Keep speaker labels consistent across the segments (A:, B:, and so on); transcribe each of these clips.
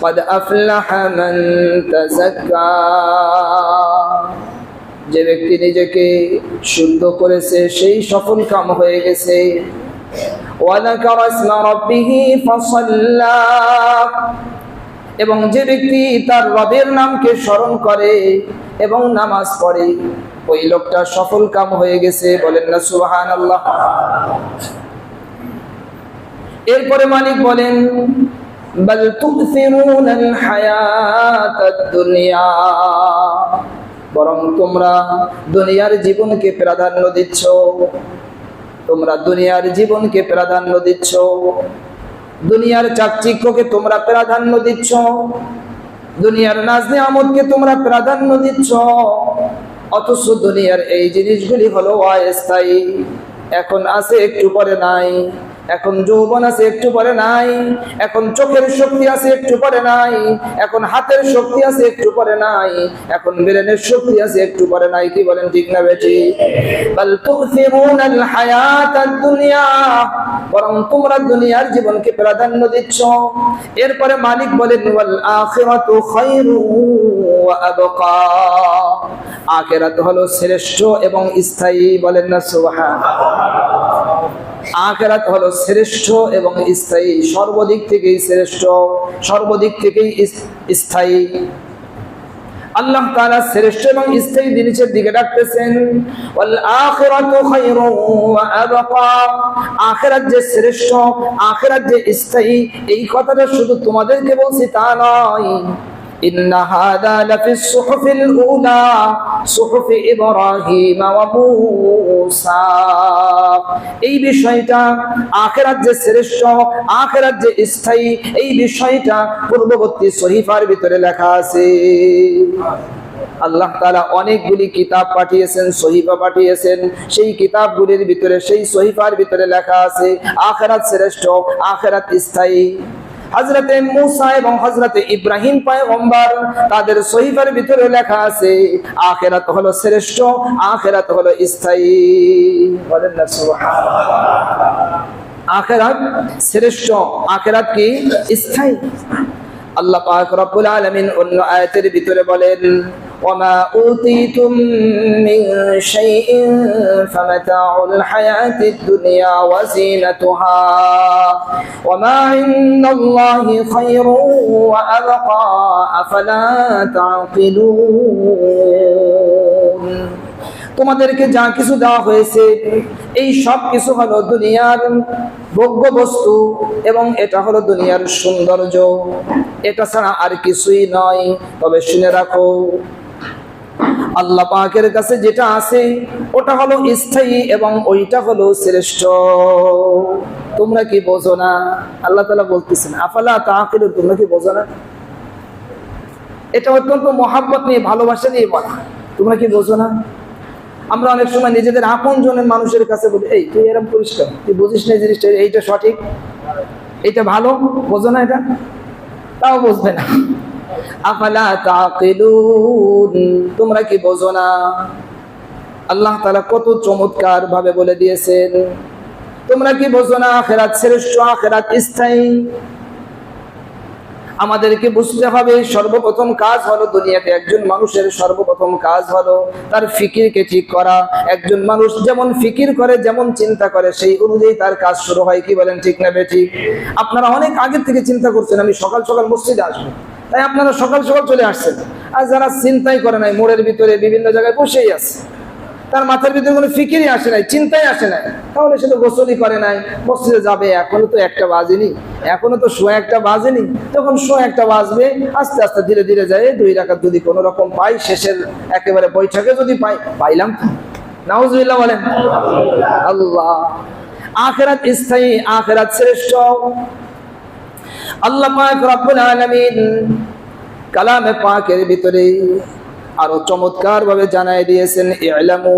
A: قد أفلح من تزكى যে ব্যক্তি নিজেকে শুদ্ধ করেছে সেই সফল কাম হয়ে গেছে وذكر اسم ربه فصلى এবং যে ব্যক্তি তার রবের নামকে স্মরণ করে এবং নামাজ পড়ে ওই লোকটা সফল কাম হয়ে গেছে বলেন না সুবহান আল্লাহ এরপরে মালিক বলেন তুকসিরুন আল হায়াতাদ দুনিয়া বরং তোমরা দুনিয়ার জীবনকে প্রাধান্য দিচ্ছ। তোমরা দুনিয়ার জীবনকে প্রাধান্য দিচ্ছ। দুনিয়ার চাকচিক্যকে তোমরা প্রাধান্য দিচ্ছ। দুনিয়ার নাজ নিয়ামতকে তোমরা প্রাধান্য দিচ্ছ। অথচ দুনিয়ার এই জিনিসগুলি হলো অস্থায়ী। এখন আছে, একটু পরে নাই। এখন যৌবন আছে, একটু পরে নাই। এখন চোখের শক্তি আছে, একটু পরে নাই। এখন হাতের শক্তি আছে, একটু পরে নাই। এখন ব্রেনের শক্তি আছে, একটু পরে নাই। কি বলেন ঠিক না বেটি বরং তোমরা দুনিয়ার জীবনকে প্রাধান্য দিচ্ছ। এরপরে মালিক বলেন আখিরাত হলো শ্রেষ্ঠ এবং স্থায়ী বলেন না সুবহান আখেরাত হলো শ্রেষ্ঠ এবং স্থায়ী। সর্বদিক থেকেই শ্রেষ্ঠ, সর্বদিক থেকেই স্থায়ী। আল্লাহ তাআলা শ্রেষ্ঠ এবং স্থায়ী জিনিসের দিকে ডাকতেছেন, ওয়াল আখিরাতু খায়রু ওয়া আবকা। আখিরাত যে শ্রেষ্ঠ, আখিরাত যে স্থায়ী, এই কথাটা শুধু তোমাদেরকে বলছি তা নয়। إن هذا لفي الصحف الأولى صحف إبراهيم وموسى এই বিষয়টা আখেরাত যে শ্রেষ্ঠ আখেরাত যে স্থায়ী এই বিষয়টা পূর্ববর্তী সহিফার ভিতরে লেখা আছে আল্লাহ তাআলা অনেকগুলি কিতাব পাঠিয়েছেন সহিফা পাঠিয়েছেন সেই কিতাবগুলির ভিতরে সেই সহিফার ভিতরে লেখা আছে আখেরাত শ্রেষ্ঠ আখেরাত স্থায়ী হজরতে মুসা এবং হজরতে ইব্রাহিম পায়গম্বর, তাদের সহিফার ভিতরে লেখা আছে, আখেরাত হলো শ্রেষ্ঠ, আখেরাত হলো স্থায়ী। বলেন না আখেরাত শ্রেষ্ঠ, আখেরাত কি? স্থায়ী। আল্লাহ পাক রব্বুল আলামিন অন্য আয়াতের ভিতরে বলেন উতিতুম মিন শাইইন ফামাতাউল হায়াতিদ দুনিয়া ওয়া জিনাতুহা ওমা ইন্নাল্লাহি খায়রু ওয়া আবকা আফালা তাকিলুন তোমাদেরকে যা কিছু দেওয়া হয়েছে, এই সব কিছু হলো দুনিয়ার ভোগ্য বস্তু এবং এটা হলো দুনিয়ার সৌন্দর্য। এটা ছাড়া আর কিছুই নয়। তবে শুনে রাখো আল্লাহ পাকের কাছে যেটা আছে, ওটা হলো স্থায়ী এবং ওইটা হলো শ্রেষ্ঠ। তোমরা কি বোঝো না? আল্লাহ তালা বলতেছেন, আফালা তাকিলুন তোমরা কি বোঝো না? এটা অত্যন্ত মহাব্বত নিয়ে, ভালোবাসা নিয়ে বলা। তোমরা কি বোঝো না? আমরা অনেক সময় নিজেদের আপন জনের মানুষের কাছে বলি, এই, তুই এরকম পরিষ্কার তুই বুঝিস না জিনিসটা, এইটা সঠিক? এইটা ভালো? বোঝো না এটা? তাও বুঝবে না। তোমরা কি বোঝো না? আল্লাহ তাআলা কত চমৎকার ভাবে বলে দিয়েছেন। তোমরা কি বোঝো না? আখেরাত শ্রেষ্ঠ, আখেরাত স্থায়ী। আমাদেরকে বুঝতে হবে, সর্বপ্রথম কাজ হলো দুনিয়াতে একজন মানুষের সর্বপ্রথম কাজ হলো তার ফিকিরকে ঠিক করা। একজন মানুষ যেমন ফিকির করে, যেমন চিন্তা করে, সেই অনুযায়ী তার কাজ শুরু হয়। কি বলেন, ঠিক না বেঠিক? আপনারা অনেক আগের থেকে চিন্তা করছেন, আমি সকাল সকাল মসজিদে আসব। তাই আপনারা সকাল সকাল চলে আসছেন। আর যারা চিন্তাই করে নাই, মোড়ের ভিতরে বিভিন্ন জায়গায় বসেই আছে। তার মাথার ভিতরে কোনো ফিকিরই আসে নাই, চিন্তাই আসে নাই। তাহলে সে তো গোসলই করে নাই, মসজিদে যাবে, এখনও তো একটা বাজেনি, এখনও তো শো একটা বাজেনি। যখন শো একটা বাজবে, আস্তে আস্তে ধীরে ধীরে যায়, দুই রাখার যদি কোনো রকম পাই, শেষের একেবারে বৈঠকে যদি পাই, পাইলাম নাউজুবিল্লাহ বলেন, আল্লাহ, আখেরাত স্থায়ী, আখেরাত শ্রেষ্ঠ। আল্লাহ পাক রব্বুল আলামিন কালামে পাকের ভিতরে আরো চমৎকার ভাবে জানাই দিয়েছেন ইলামু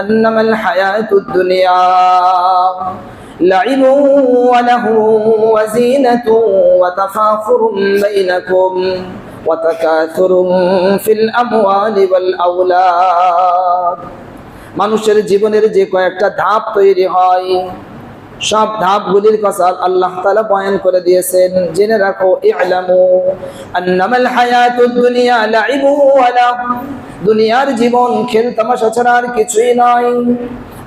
A: আন্নামাল হায়াতুদ দুনিয়া لعب وله وزينة وتفاخر بينكم وتكاثر في الأموال والأولاد মানুষের জীবনের যে কয়েকটা ধাপ তৈরি হয় সব ধাপগুলির কথা আল্লাহ তাআলা বয়ান করে দিয়েছেন। জেনে রাখো দুনিয়ার জীবন খেল তামাশা ছাড়া আর কিছুই নয়।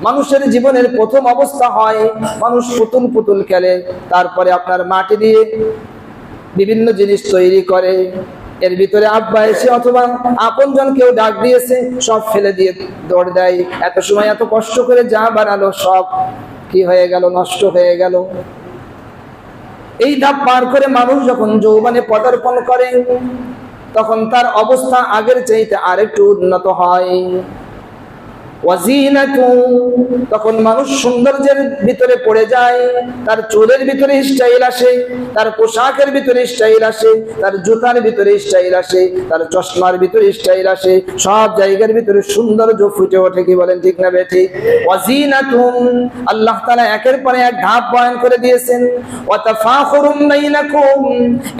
A: মানুষের জীবনের প্রথম অবস্থা হয়, মানুষ পুতুল পুতুল খেলে, তারপরে আপনার মাটি দিয়ে বিভিন্ন জিনিস তৈরি করে। এর ভিতরে আব্বা এসে অথবা আপন জন কেউ ডাক দিয়েছে, সব ফেলে দিয়ে দৌড় দেয়। এত সময় এত কষ্ট করে যা বানালো সব কি হয়ে গেল, নষ্ট হয়ে গেল? এই ধাপ পার করে মানুষ যখন যৌবনে পদার্পণ করে, তখন তার অবস্থা আগের চাইতে আরেকটু উন্নত হয়। তখন মানুষ সৌন্দর্যের ভিতরে পড়ে যায়, তার চুলের ভিতরে স্টাইল আসে, তার পোশাকের ভিতরে স্টাইল আসে, তার জুতার ভিতরে স্টাইল আসে, তার চশমার ভিতরে স্টাইল আসে, সব জায়গার ভিতরে সৌন্দর্য ফুটে ওঠে, কি বলেন ঠিক না বেঠি? আল্লাহ তাআলা একের পরে এক ধাপ বয়ান করে দিয়েছেন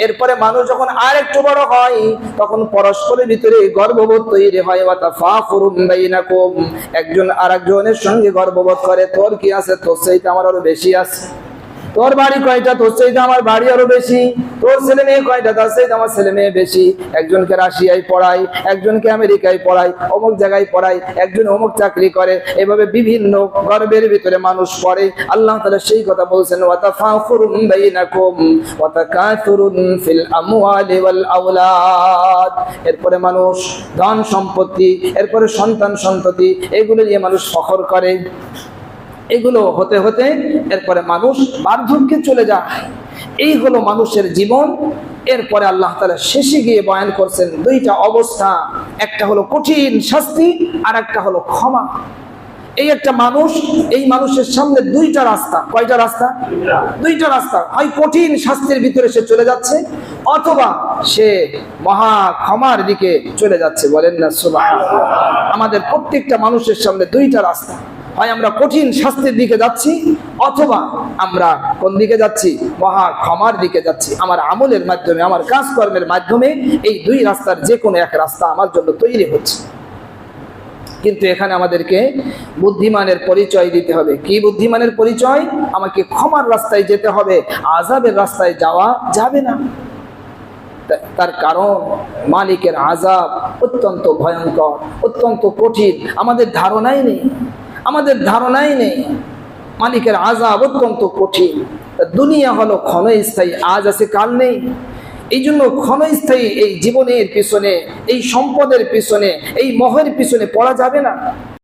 A: এরপরে মানুষ যখন আর একটু বড় হয়, তখন পরস্পরের ভিতরে গর্ববোধ তৈরি হয় একজন আরেকজনের সঙ্গে গর্ববোধ করে তোর কি আছে? তোর সেইটা আমার আরও বেশি আছে। তোর বাড়ি কয়টা? তোর চাইতে আমার বাড়ি আরও বেশি। তোর ছেলে মেয়ে কয়টা? তার চাইতে আমার ছেলে মেয়ে বেশি। একজনকে রাশিয়ায় পড়াই একজনকে আমেরিকায় পড়াই অমুক জায়গায় পড়াই একজন অমুক চাকরি করে। এভাবে বিভিন্ন গর্বের ভিতরে মানুষ পড়ে। আল্লাহ তাআলা সেই কথা বলছেন, ওয়াতাফাখুরুন বাইনাকুম ওয়াতাকাথুরুন ফিল আমওয়ালি ওয়াল আওলাদ। এরপরে মানুষ ধন সম্পত্তি, এরপরে সন্তান সন্ততি, এগুলো নিয়ে মানুষ ফখর করে। এগুলো হতে হতে এরপরে মানুষ বার্ধক্যে চলে যায়। এই হলো মানুষের জীবন। এরপরে আল্লাহ তালা শেষে গিয়ে বয়ান করছেন, দুইটা অবস্থা, একটা হলো কঠিন শাস্তি আর একটা হলো ক্ষমা। এই একটা মানুষ, এই মানুষের সামনে দুইটা রাস্তা। কয়টা রাস্তা? দুইটা রাস্তা। হয় কঠিন শাস্তির ভিতরে সে চলে যাচ্ছে, অথবা সে মহা ক্ষমার দিকে চলে যাচ্ছে। বলেন না সুবাহ আমাদের প্রত্যেকটা মানুষের সামনে দুইটা রাস্তা। হয় আমরা কঠিন শাস্তির দিকে যাচ্ছি, অথবা আমরা কোন দিকে যাচ্ছি? মহা ক্ষমার দিকে যাচ্ছি। আমার আমলের মাধ্যমে, আমার কাজকর্মের মাধ্যমে এই দুই রাস্তার যে কোনো এক রাস্তা আমার জন্য তৈরি হচ্ছে। কিন্তু এখানে আমাদেরকে বুদ্ধিমানের পরিচয় দিতে হবে। কি বুদ্ধিমানের পরিচয়? আমাকে ক্ষমার রাস্তায় যেতে হবে আজাবের রাস্তায় যাওয়া যাবে না। তার কারণ, মালিকের আজাব অত্যন্ত ভয়ঙ্কর, অত্যন্ত কঠিন। আমাদের ধারণাই নেই, আমাদের ধারণাই নেই। মালিকের আজাব অত্যন্ত কঠিন। দুনিয়া হলো ক্ষণস্থায়ী, আজ আছে কাল নেই। এই জন্য ক্ষণস্থায়ী এই জীবনের পিছনে, এই সম্পদের পিছনে, এই মহের পিছনে পড়া যাবে না।